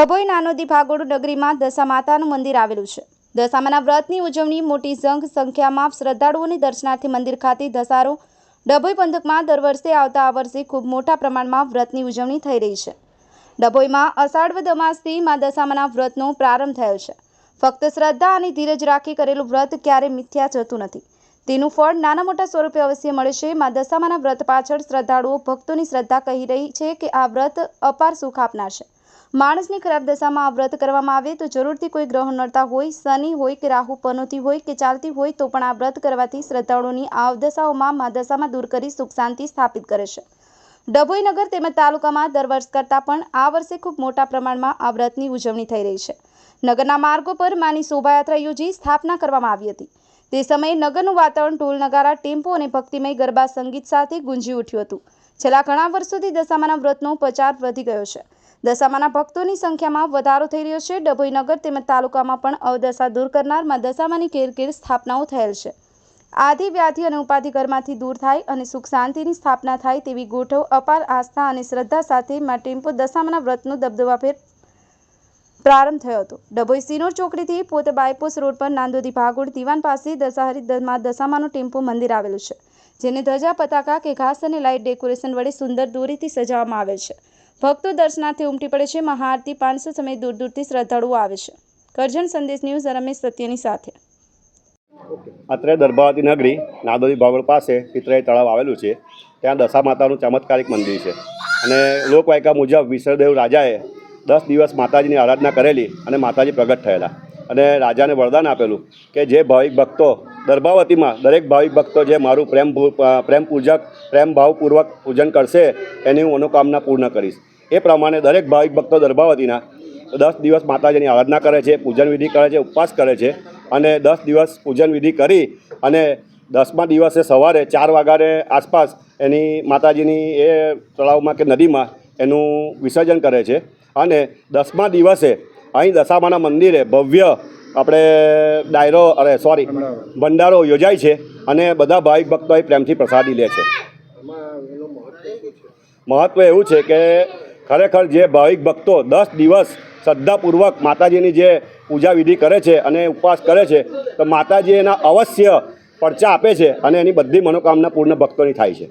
ડભોઈ નાનોદી ભાગોળ નગરીમાં દશા માતાનું મંદિર આવેલું છે. દશામાના વ્રતની ઉજવણી મોટી સંઘ સંખ્યામાં શ્રદ્ધાળુઓની દર્શનાર્થી મંદિર ખાતે ધસારો ડભોઈ પંથકમાં દર વર્ષે આવતા આ વર્ષે ખૂબ મોટા પ્રમાણમાં વ્રતની ઉજવણી થઈ રહી છે. ડભોઈમાં અષાઢ દમાસથી મા દશામાના વ્રતનો પ્રારંભ થયો છે. ફક્ત શ્રદ્ધા અને ધીરજ રાખી કરેલું વ્રત ક્યારે મિથ્યા જતું નથી. તેનું ફળ નાના મોટા સ્વરૂપે અવશ્ય મળે છે. મા દશામાના વ્રત પાછળ શ્રદ્ધાળુઓ ભક્તોની શ્રદ્ધા કહી રહી છે કે આ વ્રત અપાર સુખ આપનાર છે. માણસની ખરાબ દશામાં આ વ્રત કરવામાં આવે તો જરૂરથી કોઈ ગ્રહ નડતા હોય, શનિ હોય કે રાહુ પનોતી હોય કે ચાલતી હોય તો પણ આ વ્રત કરવાથી આવદશાઓમાં મા દશામાં દૂર કરી સુખ શાંતિ સ્થાપિત કરે છે. ડભોઈ નગર તેમજ તાલુકામાં દર વર્ષ કરતાં પણ આ વર્ષે ખૂબ મોટા પ્રમાણમાં આ વ્રતની ઉજવણી થઈ રહી છે. નગરના માર્ગો પર માની શોભાયાત્રા યોજી સ્થાપના કરવામાં આવી હતી. તે સમયે નગરનું વાતાવરણ ઢોલ, નગારા, ટેમ્પો અને ભક્તિમય ગરબા સંગીત સાથે ગુંજી ઉઠ્યું હતું. છેલ્લા ઘણા વર્ષોથી દશામાના વ્રતનો પ્રચાર વધી ગયો છે. દશામાના ભક્તોની સંખ્યામાં વધારો થઈ રહ્યો છે. ડભોઈ નગર તેમજ તાલુકામાં પણ અવદશા દૂર કરનારમાં દશામાની કેરકેર સ્થાપનાઓ થયેલ છે. આદિ વ્યાધિ અને ઉપાધિ ઘરમાંથી દૂર થાય અને સુખ શાંતિની સ્થાપના થાય તેવી ગોઠવ, અપાર આસ્થા અને શ્રદ્ધા સાથે માં ટેમ્પો દશામાના વ્રતનો દબદબાભેર પ્રારંભ થયો હતો. ડભોઈ સિનોર ચોકડીથી પોતે બાયપોસ રોડ પર નાંદોદી ભાગોળ દિવાન પાસે દશાહરી દમાં દશામાનો ટેમ્પો મંદિર આવેલું છે, જેને ધજા, પતાકા કે ઘાસ અને લાઇટ ડેકોરેશન વડે સુંદર દોરીથી સજાવવામાં આવેલ છે. ભક્તો દર્શનાર્થે ઉમટી પડે છે. મહાઆરતી પાંચસો સમય દૂર દૂરથી શ્રદ્ધાળુઓ આવે છે. કરજણ સંદેશ ન્યૂઝ રમેશ સત્યની સાથે. અત્રે દર્ભાવતી નગરી નાદોલી ભાગોળ પાસે પિતરાઈ તળાવ આવેલું છે. ત્યાં દશા માતાનું ચમત્કારિક મંદિર છે. અને લોકવાયકા મુજબ વિસરદેવ રાજાએ દસ દિવસ માતાજીની આરાધના કરેલી અને માતાજી પ્રગટ થયેલા. અને રાજાને વરદાન આપેલું કે જે ભાવિક ભક્તો દર્ભાવતીમાં દરેક ભાવિક ભક્તો જે મારું પ્રેમ પ્રેમ પૂજક, પ્રેમ ભાવપૂર્વક પૂજન કરશે, એની હું મનોકામના પૂર્ણ કરીશ. એ પ્રમાણે દરેક ભાવિક ભક્તો દર્ભાવતીના દસ દિવસ માતાજીની આરાધના કરે છે, પૂજન વિધિ કરે છે, ઉપવાસ કરે છે અને દસ દિવસ પૂજન વિધિ કરી અને દસમા દિવસે સવારે ચાર વાગ્યાને આસપાસ એની માતાજીની એ તળાવમાં કે નદીમાં એનું વિસર્જન કરે છે અને દસમા દિવસે અહીં દશામાના મંદિરે ભવ્ય આપણે ડાયરો, અરે સોરી ભંડારો યોજાય છે અને બધા ભાવિક ભક્તો પ્રેમથી પ્રસાદી લે છે. મહત્વ એવું છે કે ખરેખર જે ભાવિક ભક્તો દસ દિવસ શ્રદ્ધાપૂર્વક માતાજીની જે પૂજા વિધિ કરે છે અને ઉપવાસ કરે છે, તો માતાજી એના અવશ્ય પરચા આપે છે અને એની બધી મનોકામના પૂર્ણ ભક્તોની થાય છે.